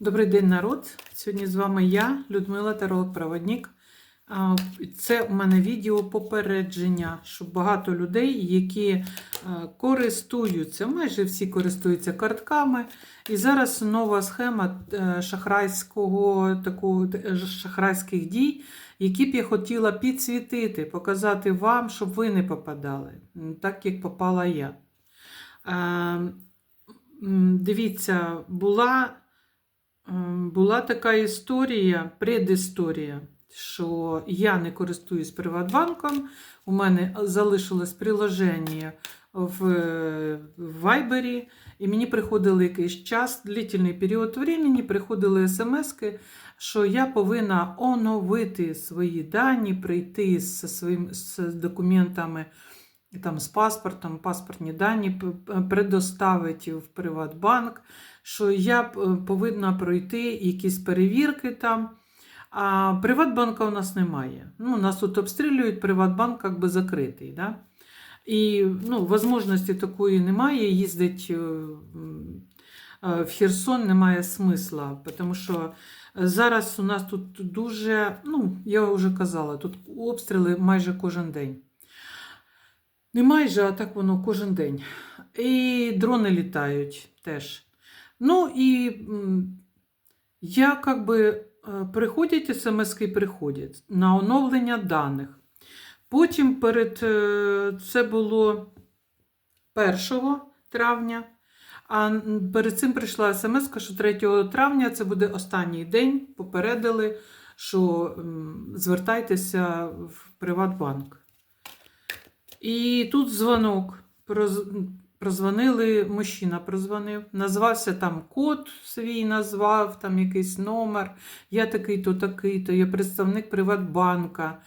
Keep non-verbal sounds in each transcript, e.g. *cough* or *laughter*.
Добрий день, народ! Сьогодні з вами я, Людмила Таролог-Проводник. Це у мене відео попередження, що багато людей, які е, користуються, майже всі користуються картками. І зараз нова схема е, шахрайського, такого, е, шахрайських дій, які б я хотіла підсвітити, показати вам, щоб ви не попадали, так як попала я. Дивіться, була. Була така історія, предісторія, що я не користуюсь Приватбанком. У мене залишилось приложення в в Viber, і мені приходили якийсь час, длительний період времени, приходили смски, що я повинна оновити свої дані, прийти зі своїм, з документами, там, з паспортом, паспортні дані, предоставити в Приватбанк що я е, повинна пройти якісь перевірки там. А Приватбанка у нас немає. Ну, нас тут обстрілюють, Приватбанк як би закритий. Да? І ну, можливості такої немає. Їздить е, е, в Херсон немає смисла, тому що зараз у нас тут дуже, ну, я вже казала, тут обстріли майже кожен день. Не майже, а так воно кожен день. І дрони літають теж. Ну і я как би е, приходять смски приходять на оновлення даних. Потім перед е, це було 1 травня, а перед цим прийшла смс, що 3 травня це буде останній день. Попередили, що звертайтеся в Приватбанк. І тут дзвонок. Проз- Прозвонили, мужчина прозвонив, назвався там код свій, назвав, там якийсь номер. Я такий-то, такий-то, я представник Приватбанка.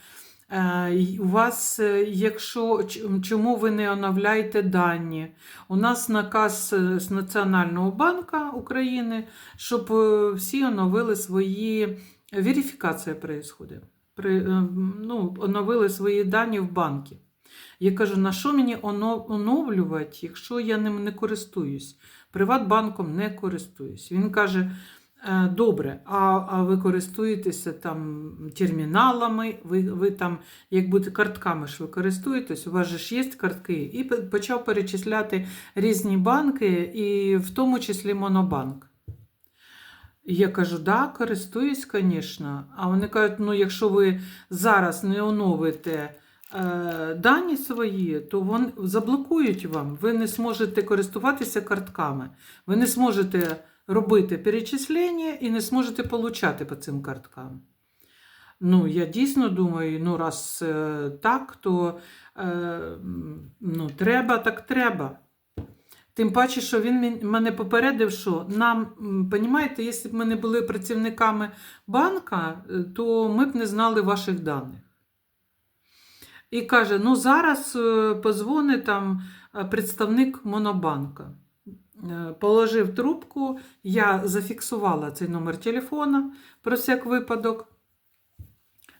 Е, у вас, е, якщо чому ви не оновляєте дані? У нас наказ е, з Національного банку України, щоб всі оновили свої. Верифікація відбувається. При, е, ну, оновили свої дані в банки. Я кажу, на що мені оновлювати, якщо я ним не користуюсь? Приватбанком не користуюсь. Він каже: «Е, добре, а, а ви користуєтеся там терміналами, ви, ви там, як будете картками ж ви користуєтесь, у вас же ж є картки, і почав перечисляти різні банки, і в тому числі Монобанк. Я кажу, да, користуюсь, звісно. А вони кажуть, ну якщо ви зараз не оновите дані свої, то вони заблокують вам. Ви не зможете користуватися картками. Ви не зможете робити перечислення і не зможете получати по цим карткам. Ну, я дійсно думаю, ну, раз е, так, то е, ну, треба, так треба. Тим паче, що він мене попередив, що нам, м, понімаєте, якщо б ми не були працівниками банка, е, то ми б не знали ваших даних. І каже: ну зараз е, позвони там е, представник Монобанка. Е, Положив трубку, я зафіксувала цей номер телефона про всяк випадок.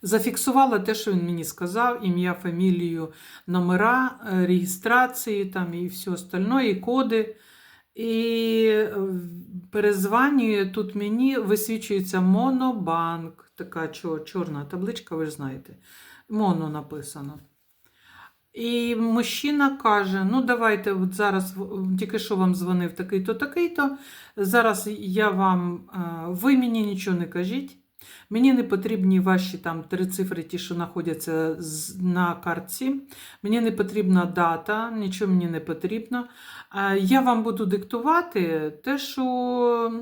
Зафіксувала те, що він мені сказав, ім'я, фамілію, номера, реєстрації там, і все остальне, і коди. І перезванює тут мені висвічується Монобанк, така чорна табличка, ви ж знаєте. Моно написано. І мужчина каже: ну, давайте, от зараз тільки що вам дзвонив такий-то, такий-то. Зараз я вам, е, ви мені нічого не кажіть. Мені не потрібні ваші там три цифри, ті, що знаходяться на картці. Мені не потрібна дата, нічого мені не потрібно. Е, Я вам буду диктувати те, що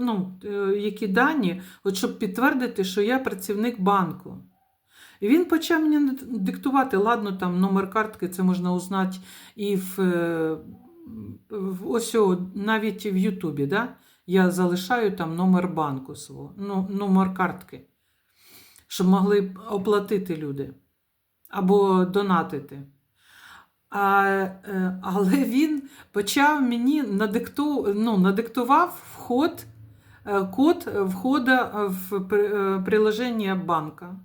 ну, е, які дані, от щоб підтвердити, що я працівник банку. Він почав мені диктувати, ладно, там номер картки, це можна узнати і в, е, в ось навіть в Ютубі. Да? Я залишаю там номер банку свого, ну, номер картки, щоб могли оплатити люди або донатити. А, е, але він почав мені надикту, ну, надиктував вход, е, код входа в при- приложення банка.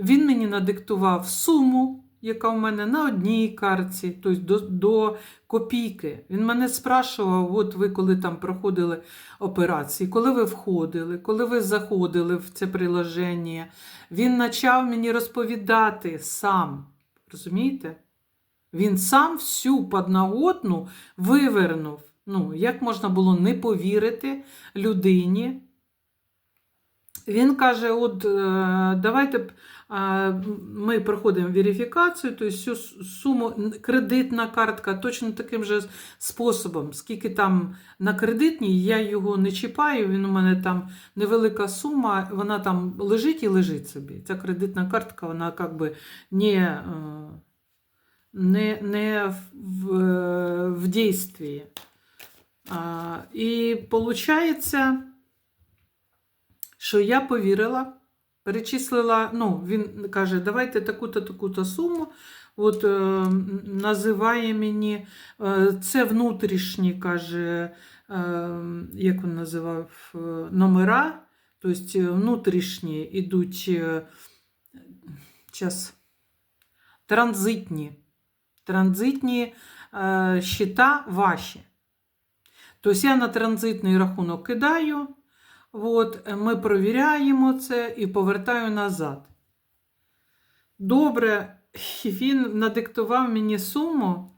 Він мені надиктував суму яка в мене на одній картці, тобто до, до копійки. Він мене спрашував, от ви коли там проходили операції, коли ви входили, коли ви заходили в це приложення. Він почав мені розповідати сам. Розумієте? Він сам всю подноготну вивернув. Ну, як можна було не повірити людині? Він каже: от е, давайте ми проходимо верифікацію, тобто всю суму, кредитна картка точно таким же способом. Скільки там на кредитній, я його не чіпаю, він у мене там невелика сума, вона там лежить і лежить собі. Ця кредитна картка, вона як би не, е, не, не в, в дійстві. І виходить, що я повірила, перечислила, ну, він каже, давайте таку-то, таку-то суму. От е, називає мені, е, це внутрішні, каже, е, як він називав, е, номера, тобто е, внутрішні йдуть е, час, транзитні. Транзитні е, щита ваші. Тобто я на транзитний рахунок кидаю, от, е, ми провіряємо це і повертаю назад. Добре, *laughs* він надиктував мені суму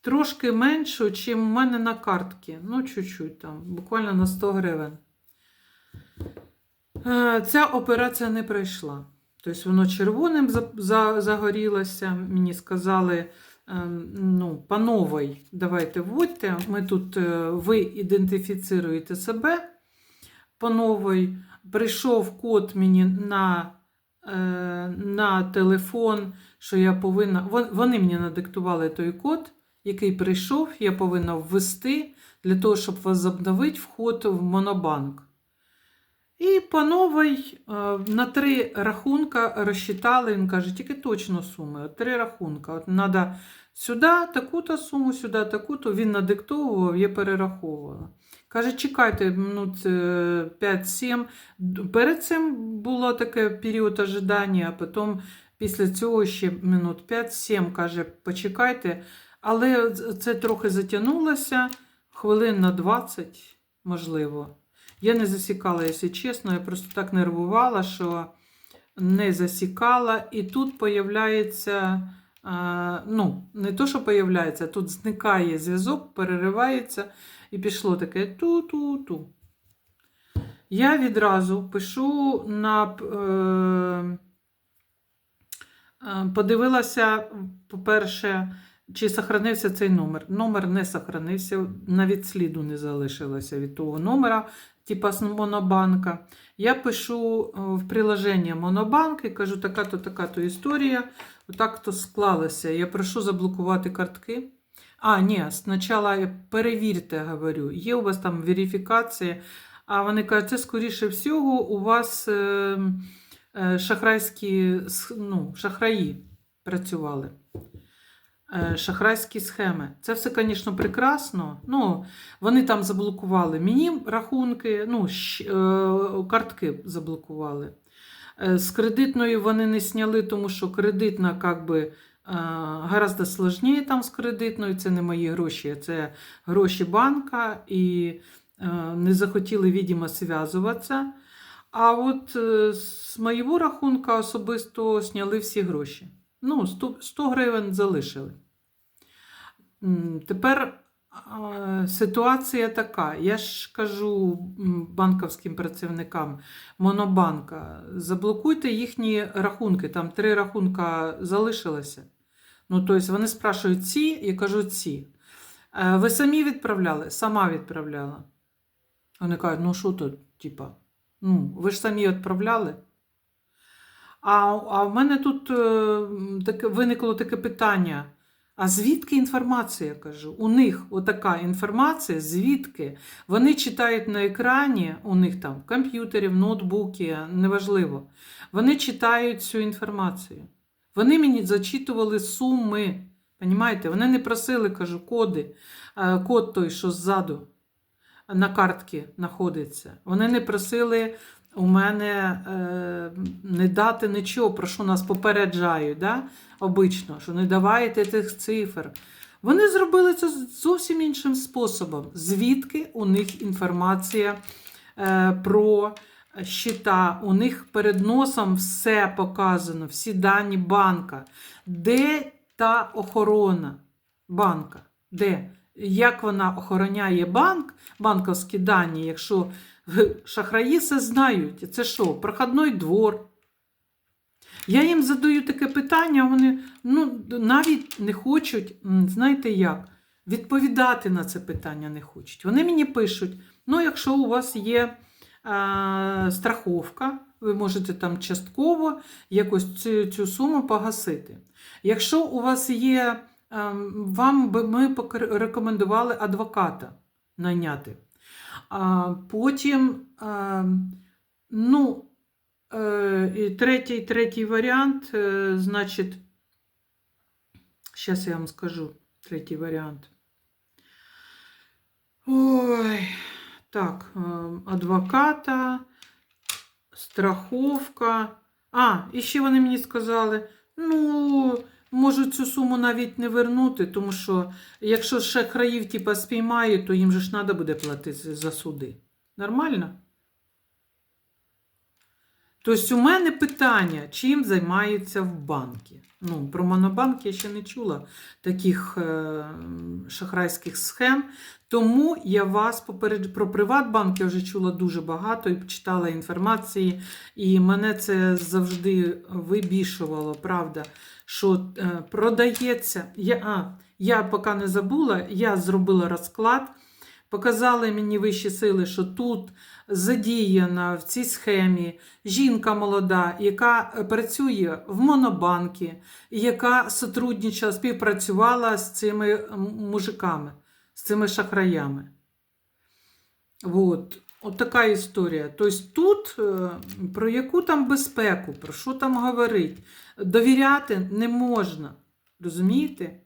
трошки меншу, ніж у мене на картці. Ну, чуть-чуть там, буквально на 100 гривень. Е, Ця операція не пройшла. Тобто воно червоним за- за- загорілося. Мені сказали, ем, ну, пановой, давайте вводьте. Ми тут, е, ви ідентифіцируєте себе. Пановой, прийшов код мені на, е, на телефон, що я повинна. Вони мені надиктували той код, який прийшов, я повинна ввести для того, щоб возобновити вход в Монобанк. І по новій е, на три рахунка розчитали, він каже, тільки точно суми. Три рахунка. От треба сюди таку-то суму, сюди таку-то. Він надиктовував, я перераховувала. Каже, чекайте, минут 5-7. Перед цим було таке період ожидання, а потім після цього ще минут 5-7, каже, почекайте. Але це трохи затягнулося, хвилин на 20, можливо. Я не засікала, якщо чесно, я просто так нервувала, що не засікала. І тут появляється, ну, не то, що появляється, тут зникає зв'язок, переривається, і пішло таке ту-ту-ту. Я відразу пишу на. Е, е, подивилася, по-перше, чи сохранився цей номер. Номер не сохранився, навіть сліду не залишилося від того номера, типа з Монобанка. Я пишу е, в приложення Монобанк і кажу, така-то, така-то історія. Отак-то склалося. Я прошу заблокувати картки. А, ні, спочатку перевірте, говорю, є у вас там верифікація. А вони кажуть, це скоріше всього, у вас е, е, шахрайські ну, шахраї працювали. Е, Шахрайські схеми. Це все, звісно, прекрасно. Ну, вони там заблокували мені рахунки, ну, картки заблокували. З кредитної вони не сняли, тому що кредитна, як би, гораздо сложніше там з кредитною. Це не мої гроші, це гроші банка, і е, не захотіли, видимо, зв'язуватися. А от е, з моєго рахунка особисто сняли всі гроші. Ну, 100, 100 гривень залишили. Тепер е, ситуація така. Я ж кажу банківським працівникам Монобанка, заблокуйте їхні рахунки. Там три рахунка залишилося. Ну, тобто вони спрашують ці, я кажу ці. «Е, Ви самі відправляли? Сама відправляла. Вони кажуть, ну що тут, типа, ну, ви ж самі відправляли. А, а в мене тут е, таке, виникло таке питання. А звідки інформація? Я кажу? У них отака інформація, звідки? Вони читають на екрані, у них там в комп'ютері, в ноутбуці, неважливо. Вони читають цю інформацію. Вони мені зачитували суми. Понімаєте? Вони не просили, кажу, коди, е, код той, що ззаду на картці знаходиться. Вони не просили у мене е, не дати нічого, про що нас попереджають, да? обично, що не давайте тих цифр. Вони зробили це зовсім іншим способом. Звідки у них інформація е, про щита, у них перед носом все показано, всі дані банка. Де та охорона банка? Де? Як вона охороняє банк, банковські дані, якщо шахраї все знають. Це що, проходний двор? Я їм задаю таке питання, вони ну, навіть не хочуть, знаєте як, відповідати на це питання не хочуть. Вони мені пишуть: ну, якщо у вас є е, страховка, ви можете там частково якось цю, цю суму погасити. Якщо у вас є, е, вам би ми рекомендували адвоката найняти. Потім, ну, е, третій, третій варіант, е, значить, зараз я вам скажу третій варіант. Ой, так, е, адвоката, страховка. А, і ще вони мені сказали, ну, можуть цю суму навіть не вернути, тому що якщо шахраїв типа, спіймають, то їм же ж треба буде платити за суди. Нормально? Тобто у мене питання, чим займаються в банки. Ну, про монобанк я ще не чула таких е, шахрайських схем. Тому я вас поперед... про Приватбанк я вже чула дуже багато і читала інформації, і мене це завжди вибішувало, правда, що е, продається. Я, а, я поки не забула, я зробила розклад. Показали мені вищі сили, що тут задіяна в цій схемі жінка молода, яка працює в монобанкі, яка сотрудничала, співпрацювала з цими мужиками, з цими шахраями. От. От така історія. Тобто тут е, про яку там безпеку, про що там говорить, довіряти не можна. Розумієте?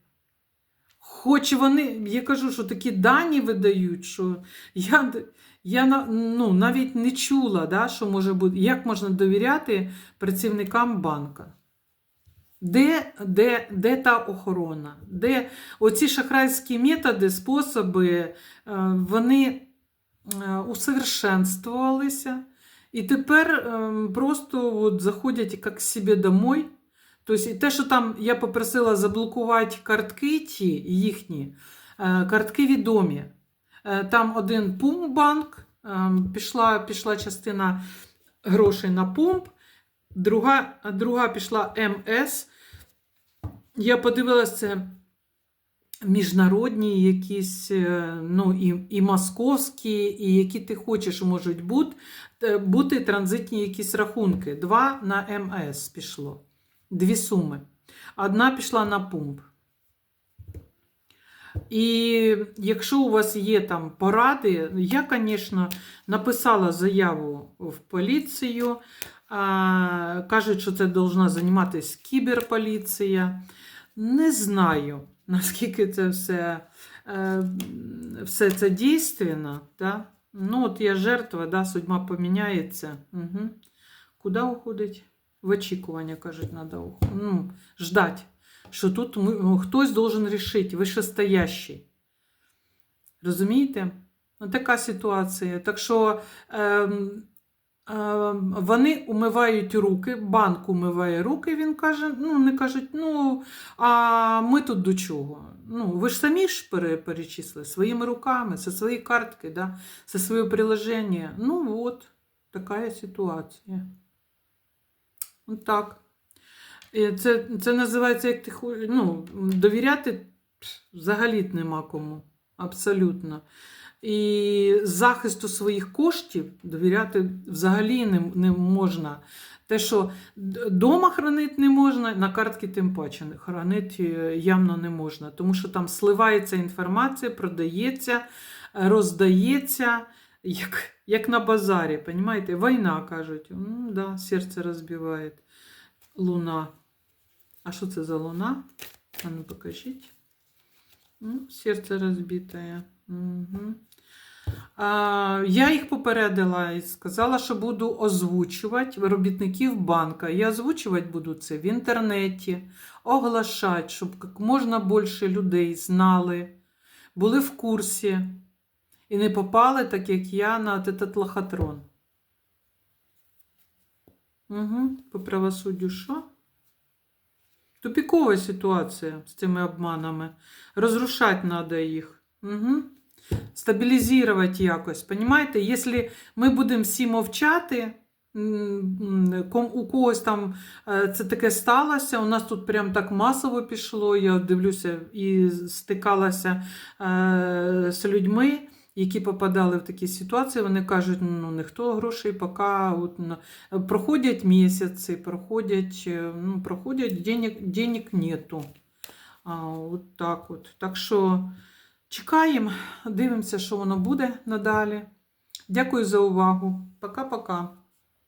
Хоч вони, я кажу, що такі дані видають, що я, я ну, навіть не чула, да, що може бути, як можна довіряти працівникам банка. Де, де, де та охорона? Де оці шахрайські методи, способи, е, вони е, усовершенствувалися. І тепер е, просто от заходять як себе домой. Тобто, те, що там я попросила заблокувати картки ті їхні, е, картки відомі. Е, Там один пумбанк, е, пішла, пішла частина грошей на пумп, друга, друга пішла МС. Я подивилася, це міжнародні якісь, ну, і, і московські, і які ти хочеш можуть бути, бути транзитні якісь рахунки. Два на МС пішло. Дві суми. Одна пішла на пумп. І якщо у вас є там поради, я, звісно, написала заяву в поліцію. Кажуть, що це повинна займатися кіберполіція. Не знаю, *laughs* наскільки це все, е, все це дійственно. Да? Ну, от я жертва, да, судьба поміняється. Угу. Куди уходить? В очікування, кажуть, треба ну, ждать, що тут ну, хтось должен рішити, вищестоящий. Розумієте? Ну, така ситуація. Так що ем, ем, вони умивають руки, банк умиває руки, він каже, ну, не кажуть, ну, а ми тут до чого? Ну, ви ж самі ж перечислили своїми руками, це свої картки, да? це своє приложення. Ну, от, така ситуація. Так. Це, це називається, як ти ну, довіряти взагалі нема кому. Абсолютно. І захисту своїх коштів довіряти взагалі не, не можна. Те, що вдома хранити не можна, на картки тим паче хранити е, явно не можна, тому що там сливається інформація, продається, роздається, як, як на базарі. Понимаєте? Війна, кажуть. Ну, да, серце розбиває. Луна. А що це за луна? А ну покажіть. Ну, серце розбите. Угу. А, Я їх попередила і сказала, що буду озвучувати робітників банка. Я озвучувати буду це в інтернеті, оглашати, щоб як можна більше людей знали, були в курсі і не попали, так як я, на этот лохотрон. Угу, по правосуддю що? Тупікова ситуація з цими обманами. Розрушати треба їх. Угу. Стабілізувати якось. Понимаєте? Якщо ми будемо всі мовчати, у когось там е, це таке сталося, у нас тут прям так масово пішло. Я дивлюся і стикалася е, з людьми, які попадали в такі ситуації. Вони кажуть, ну ніхто грошей поки от, проходять місяці, проходять, е, ну, проходять денег, денег нету. А, от так от. Так що чекаємо, дивимося, що воно буде надалі. Дякую за увагу. Пока-пока.